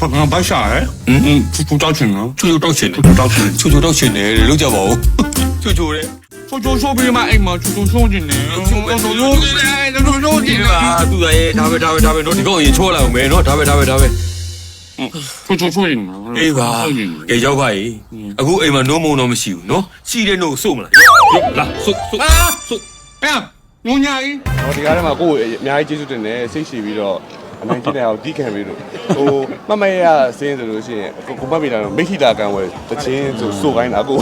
ဘာဘာဘာရှာလဲอืมချူချူတောက်ချင်နော် ချိုချိုတောက်ချင်တယ် ချူတောက်ချင် ချိုချိုတောက်ချင်တယ်လို့ကြပါဦးချိုချိုတဲ့ ချူချူရှိုးပြီးမှအိမ်မှာချူချူရှိုးချင်တယ်ချူချူရှိုးချင်တယ်ချူချူရှိုးချင်တယ် အာသူကရဲ့ဒါပဲဒါပဲဒါပဲနော်ဒီကောင်ရင်ချောလာအောင်မယ်နော်ဒါပဲဒါပဲဒါပဲ ချူချူရှိုးချင်တယ် အေးပါကဲရောက်ပါ ਈ အခုအိမ်မှာနိုးမုံတော့မရှိဘူးနော်ရှိတဲ့နို့စုမလားလာစုစု အာဆုအဲညညာကြီး ဟောဒီကားထဲမှာကိုယ့်ကိုအများကြီးကျေးဇူးတင်တယ်စိတ်ရှိပြီးတော့ အနိုင်ကျင့်တဲ့အောင်တီးခံပြီးတော့ဟိုမမရစင်းဆိုလို့ရှိရင်ကိုကိုပတ်မိတာတော့မိခိတာကံဝယ်တချင်းဆိုစိုးခိုင်းတာကို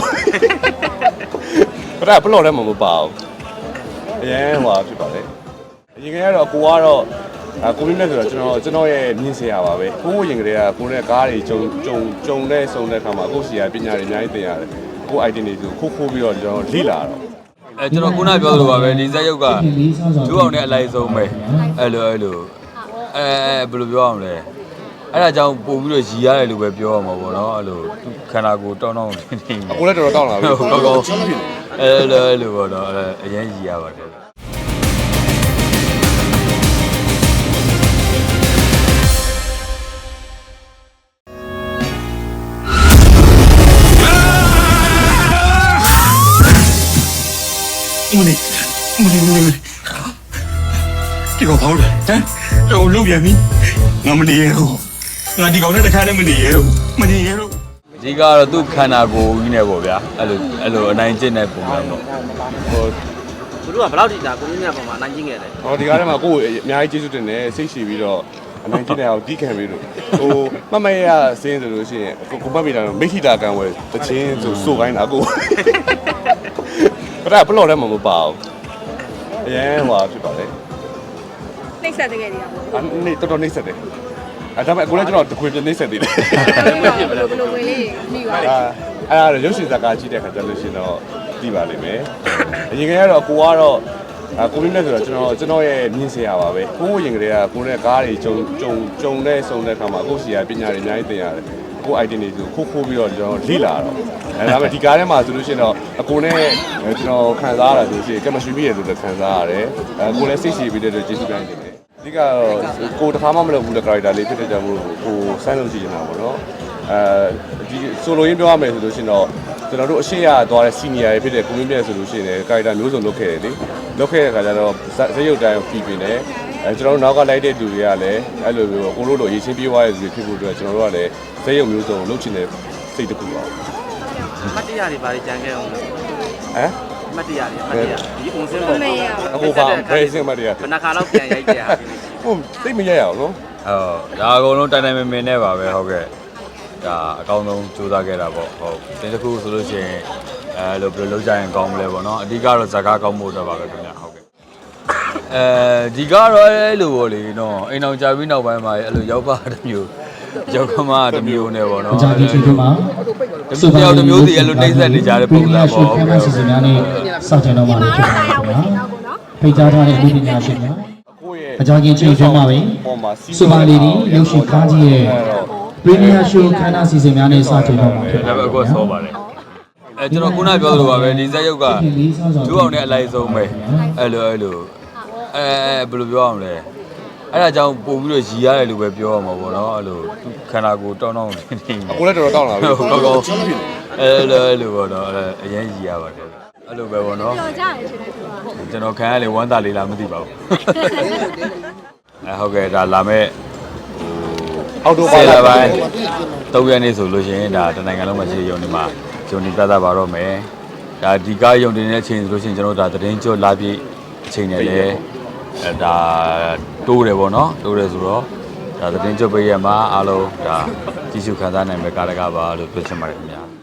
အဲ့ဒါဘလော့ထဲမှာမပါဘူးအရင်ဟိုဖြစ်ပါလေအရင်ကရတော့ကိုကတော့အကိုမင်းနဲ့ဆိုတော့ကျွန်တော်ကျွန်တော်ရဲ့မြင်စရာပါပဲကိုကိုရင်ကလေးကကိုနဲ့ကားတွေဂျုံဂျုံဂျုံတဲ့ဆုံတဲ့ခါမှာကိုစီကပညာတွေအများကြီးသင်ရတယ်ကို item တွေဆိုခိုးခိုးပြီးတော့ကျွန်တော်လေ့လာတော့အဲကျွန်တော်ခုနပြောသလိုပါပဲဒီဇက်ရုပ်ကကျိုးအောင်နဲ့အလိုက်ဆုံးပဲအဲ့လိုအဲ့လို အဲဘယ်လိုပြောအောင်လဲအဲ့ဒါကြောင့်ပို့ပြီးတော့ရည်ရတယ်လို့ပဲပြောရမှာပေါ့နော်အဲ့လိုသူခန္ဓာကိုယ်တောင်းတောင်းနေနေအကိုလည်းတော်တော်တောင်းလာပြီဟုတ်ကောင်းကောင်းကြီးဖြစ်နေအဲ့လိုအဲ့လိုပေါ့နော်အဲ့အရင်ရည်ရပါတယ်မနေမနေမနေ ဒီကောင်ပေါ့လေဟမ်တော့လုံးပြန်ပြီငါမနေရတော့ငါဒီကောင်နဲ့တခါနဲ့မနေရတော့မနေရတော့အဓိကတော့သူ့ခန္ဓာကိုယ်ကြီးနဲ့ပေါ့ဗျာအဲ့လိုအဲ့လိုအနိုင်ကျင့်တဲ့ပုံစံပေါ့ဟိုသူတို့ကဘယ်လောက်ထိဒါကိုမြင့်မြတ်ပေါ်မှာအနိုင်ကျင့်ခဲ့တယ်ဟောဒီကားထဲမှာကိုယ့်ကိုအများကြီးကျေးဇူးတင်တယ်စိတ်ရှိပြီးတော့အနိုင်ကျင့်တဲ့အောင်တီးခံပြီးတော့ဟိုမမရစင်းဆိုလို့ရှိရင်ကိုကိုပတ်မိတာတော့မိခိတာကံဝယ်တချင်းဆိုစိုးခိုင်းတာကိုအဲ့ဒါဘလော့ထဲမှာမပါဘူးအရင်ဟိုဖြစ်ပါလေ နှိမ့်ဆက်တကယ်ကြီးအောင်အဲ့နေတော်တော်နှိမ့်ဆက်တယ်အဲ့ဒါပေမဲ့အခုလည်းကျွန်တော်တခွေပြနှိမ့်ဆက်သေးတယ်ဘယ်လိုဘယ်လိုဝင်လေးမိပါလဲအာအဲ့ဒါရုပ်ရှင်ဇာတ်ကားကြည့်တဲ့ခါကျလို့ရှိရင်တော့သိပါလိမ့်မယ်အရင်ကကတော့ကိုကတော့အကိုမင်းနဲ့ဆိုတော့ကျွန်တော်ကျွန်တော်ရဲ့မြင်စရာပါပဲကိုကိုရင်ကလေးကကိုနဲ့ကားတွေဂျုံဂျုံဂျုံတဲ့ဆုံတဲ့ခါမှာကိုစီကပညာတွေအများကြီးသင်ရတယ်ကို item တွေဆိုခိုးခိုးပြီးတော့ကျွန်တော်လေ့လာတော့အဲဒါပေမဲ့ဒီကားထဲမှာဆိုလို့ရှိရင်တော့အကိုနဲ့ကျွန်တော်ခံစားရတာဆိုရှင်ကမရှင်မိရလို့လည်းခံစားရတယ်အဲကိုလည်းစိတ်ရှိပြီးတဲ့အတွက်ကျေးဇူးတင်တယ် ဒီကတော့ကိုတစ်ခါမှမလုပ်ဘူးတဲ့ character လေးဖြစ်တဲ့ကြောင့်မို့ကိုစမ်းလို့ကြည့်နေတာပေါ့နော်အဲဒီဆိုလိုရင်းပြောရမယ်ဆိုလို့ရှိရင်တော့ကျွန်တော်တို့အရှိရသွားတဲ့ senior တွေဖြစ်တဲ့ကိုမင်းမြတ်ဆိုလို့ရှိရင် character မျိုးစုံလုပ်ခဲ့တယ်လေလုပ်ခဲ့တဲ့အခါကျတော့ဇက်ရုပ်တိုင်းပြီးပြင်တယ်အဲကျွန်တော်တို့နောက်ကလိုက်တဲ့လူတွေကလည်းအဲ့လိုမျိုးကိုလိုလိုရေချင်းပြေးသွားတဲ့လူတွေဖြစ်ဖို့အတွက်ကျွန်တော်တို့ကလည်းဇက်ရုပ်မျိုးစုံလုပ်ချင်တဲ့စိတ်တစ်ခုပါအမှတ်တရတွေဘာတွေကြံခဲ့အောင်လဲဟမ်အ မှတ်တရတွေအမှတ်တရဒီအုံစင်းပေါ်အခုပါဘယ်စင်မတရားဘယ်နှခါတော့ပြန်ရိုက်ခဲ့ရပြီဟုတ်သိမရရအောင်နော်ဟုတ်ဒါအကုန်လုံးတိုင်တိုင်မင်မင်နဲ့ပါပဲဟုတ်ကဲ့ဒါအကောင်းဆုံးစူးစမ်းခဲ့တာပေါ့ဟုတ်ဒီတစ်ခုဆိုလို့ရှိရင်အဲလိုဘယ်လိုလုပ်ကြရင်ကောင်းမလဲပေါ့နော်အဓိကတော့ဇာကားကောင်းဖို့တော့ပါပဲခင်ဗျဟုတ်ကဲ့အဲဒီကတော့အဲ့လိုပေါ့လေနော်အိမ်အောင်ကြပြီးနောက်ပိုင်းမှာအဲ့လိုရောက်ပါတစ်မျိုးရောက်ကမတစ်မျိုးနဲ့ပေါ့နော်ကြာကြီးချင်းတို့မှာ တစ်မျိုးတစ်မျိုးစီအဲ့လိုနှိမ့်ဆက်နေကြတဲ့ပုံစံပေါ့ခန်းမစီစဉ်များနဲ့စတင်တော့မှာဖြစ်ပါမယ်ခင်ဗျာဖိတ်ကြားထားတဲ့လူပညာရှင်များကိုယ့်ရဲ့အကြောင်းချင်းချင်းတွင်းမှာပဲပေါ်မှာစူပါလီဒီရုပ်ရှင်ကားကြီးရဲ့ပရီမီယာရှိုးခန်းမစီစဉ်များနဲ့စတင်တော့မှာဖြစ်ပါဒါမယ်ပေမဲ့အခုကဆောပါတယ်အဲကျွန်တော်ခုနပြောသလိုပါပဲဒီဇက်ရုပ်ကကျိုးအောင်နဲ့အလိုက်ဆုံးပဲအဲ့လိုအဲ့လိုအဲဘယ်လိုပြောအောင်လဲ အဲ့ဒါကြောင့်ပို့ပြီးတော့ရည်ရတယ်လို့ပဲပြောရမှာပေါ့နော်အဲ့လိုသူခန္ဓာကိုယ်တောင်းတောင်းနေနေအကိုလည်းတော်တော်တောင်းလာပြီဟုတ်ကောင်းကောင်းကြီးဖြစ်နေအဲ့လိုအဲ့လိုပေါ့နော်အဲ့အရင်ရည်ရပါတယ်အဲ့လိုပဲပေါ့နော်ကြော်ကြရတယ်ရှင်တဲ့သူကကျွန်တော်ခံရလေဝမ်းသာလေးလားမသိပါဘူးအဲဟုတ်ကဲ့ဒါလာမဲ့အောက်တိုဆဘာယ်လလပိုင်းပိုင်း၃ရက်နေ့ဆိုလို့ရှိရင်ဒါတနိုင်ငံလုံးမှာရှိတဲ့ယုံနေမှာယုံနေပြသပါတော့မယ်ဒါဒီကားယုံနေတဲ့အချိန်ဆိုလို့ရှိရင်ကျွန်တော်တို့ဒါသတင်းကြောလာပြည့်အချိန်နဲ့လေ အဲဒါတိုးတယ်ပေါ့နော်တိုးတယ်ဆိုတော့ဒါသတင်းကြောပေးရမှာအားလုံးဒါကြည့်ရှုခံစားနိုင်မယ့်ကားတကားပါလို့ပြောချင်ပါတယ်ခင်ဗျာ